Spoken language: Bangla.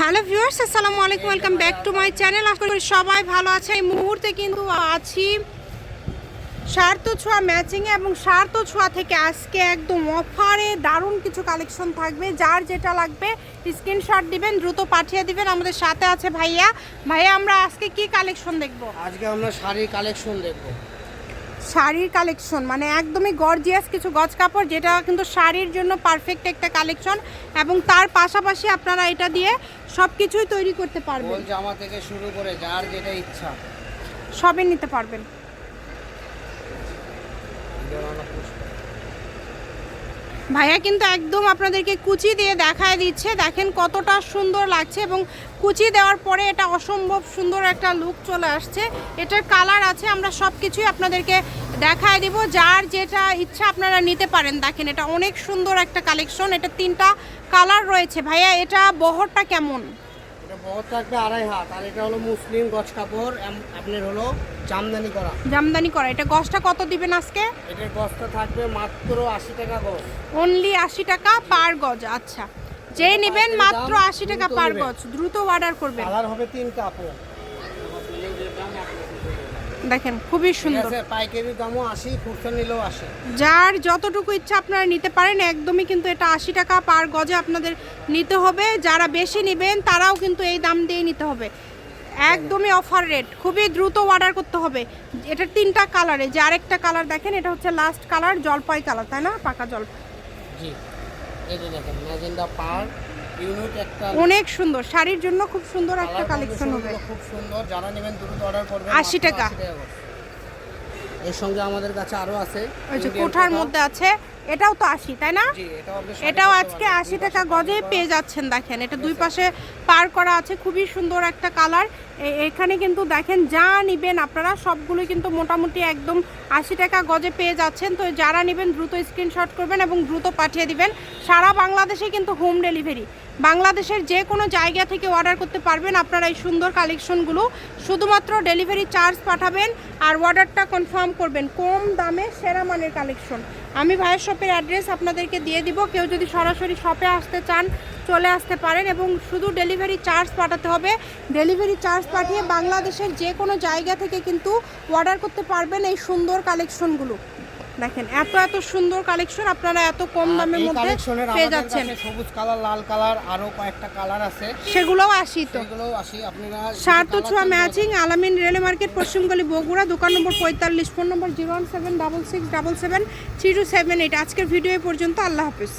হ্যালো ভিউয়ার্স, আসসালামু আলাইকুম, welcome back to my channel. আশা করি সবাই ভালো আছে এই মুহূর্তে কিন্তু আছি স্বার্থ ছোঁয়া ম্যাচিংয়ে এবং স্বার্থ ছোঁয়া থেকে আজকে একদম অফারে দারুণ কিছু কালেকশন থাকবে। যার যেটা লাগবে স্ক্রিনশট দিবেন, দ্রুত পাঠিয়ে দিবেন। আমাদের সাথে আছে ভাইয়া। ভাইয়া, আমরা আজকে কি কালেকশন দেখব? আজকে আমরা শাড়ির কালেকশন দেখব। শাড়ির কালেকশন মানে একদমই গর্জিয়াস কিছু গজ কাপড় যেটা কিন্তু শাড়ির জন্য পারফেক্ট একটা কালেকশন এবং তার পাশাপাশি আপনারা এটা দিয়ে সব কিছুই তৈরি করতে পারবেন। জামা থেকে শুরু করে যার যেটা ইচ্ছা। সবই নিতে পারবেন। ভাইয়া কিন্তু একদম আপনাদেরকে কুচি দিয়ে দেখায় দিচ্ছে। দেখেন কতটা সুন্দর লাগছে এবং কুচি দেওয়ার পরে এটা অসম্ভব সুন্দর একটা লুক চলে আসছে। এটার কালার আছে, আমরা সব কিছুই আপনাদেরকে দেখায় দিব। যার যেটা ইচ্ছা আপনারা নিতে পারেন। দেখেন এটা অনেক সুন্দর একটা কালেকশন এটা তিনটা কালার রয়েছে। ভাইয়া, এটা বহরটা কেমন? এটা বহুত থাকবে আড়াই হাত আর এটা হলো মুসলিম গছ কাপড় আপনার হলো জামদানি করা। জামদানি করা এটা গছটা কত দিবেন আজকে? এটার গছটা থাকবে মাত্র আশি টাকা গছ। অনলি আশি টাকা পার গজ আচ্ছা। যে নেবেন মাত্র আশি টাকা পার গজ দ্রুত অর্ডার করবেন। কালার হবে তিন কাপড়। দেখেন খুবই সুন্দর। পাইকারি দামও আশি খুচরা নিলেও আসে যার যতটুকু ইচ্ছা আপনারা নিতে পারেন একদমই কিন্তু এটা আশি টাকা পার গজে আপনাদের নিতে হবে। যারা বেশি নেবেন তারাও কিন্তু এই দাম দিয়ে নিতে হবে। একদমই অফার রেট খুবই দ্রুত অর্ডার করতে হবে। এটা তিনটা কালারে যে আরেকটা কালার দেখেন এটা হচ্ছে লাস্ট কালার জলপাই কালার তাই না? পাকা জলপাই। জি এই যে দেখেন ম্যাজেন্ডা পার ইউনিট একটা অনেক সুন্দর শাড়ির জন্য খুব সুন্দর একটা কালেকশন হবে খুব সুন্দর যারা নেবেন দ্রুত অর্ডার করবেন 80 মাত্র টাকা। 80 করে। এর সঙ্গে আমাদের কাছে আরও আছে। কোঠার মধ্যে আছে এটাও তো আশি তাই না? এটাও আজকে আশি টাকা গজে পেয়ে যাচ্ছেন দেখেন। এটা দুই পাশে পার করা আছে খুবই সুন্দর একটা কালার। এখানে কিন্তু দেখেন যা নিবেন আপনারা সবগুলো কিন্তু মোটামুটি একদম আশি টাকা গজে পেয়ে যাচ্ছেন। তো যারা নেবেন দ্রুত স্ক্রিনশট করবেন এবং দ্রুত পাঠিয়ে দিবেন। সারা বাংলাদেশে কিন্তু হোম ডেলিভারি বাংলাদেশের যে কোনো জায়গা থেকে অর্ডার করতে পারবেন আপনারা এই সুন্দর কালেকশনগুলো শুধুমাত্র ডেলিভারি চার্জ পাঠাবেন আর অর্ডারটা কনফার্ম করবেন, কম দামে সেরা মানের কালেকশন আমি ভাইয়ের শপের অ্যাড্রেস আপনাদেরকে দিয়ে দিব, কেউ যদি সরাসরি শপে আসতে চান, চলে আসতে পারেন এবং শুধু ডেলিভারি চার্জ পাঠাতে হবে। ডেলিভারি চার্জ পাঠিয়ে বাংলাদেশের যে কোনো জায়গা থেকে কিন্তু অর্ডার করতে পারবেন এই সুন্দর কালেকশনগুলো দেখেন এত এত সুন্দর কালেকশন আপনারা এত কম দামের মধ্যে পেয়ে যাচ্ছেন। সবুজ কালার লাল কালার আরও কয়েকটা কালার আছে। সেগুলোও আসি তো। সেগুলোও আসি আপনারা সার্থ ছোঁয়া ম্যাচিং আলামিন রেলে মার্কেট পশ্চিমগলি বগুড়া দোকান নম্বর পঁয়তাল্লিশ ফোন নম্বর zero one seven double six double seven three two seven eight. আজকের ভিডিও পর্যন্ত আল্লাহ হাফিজ।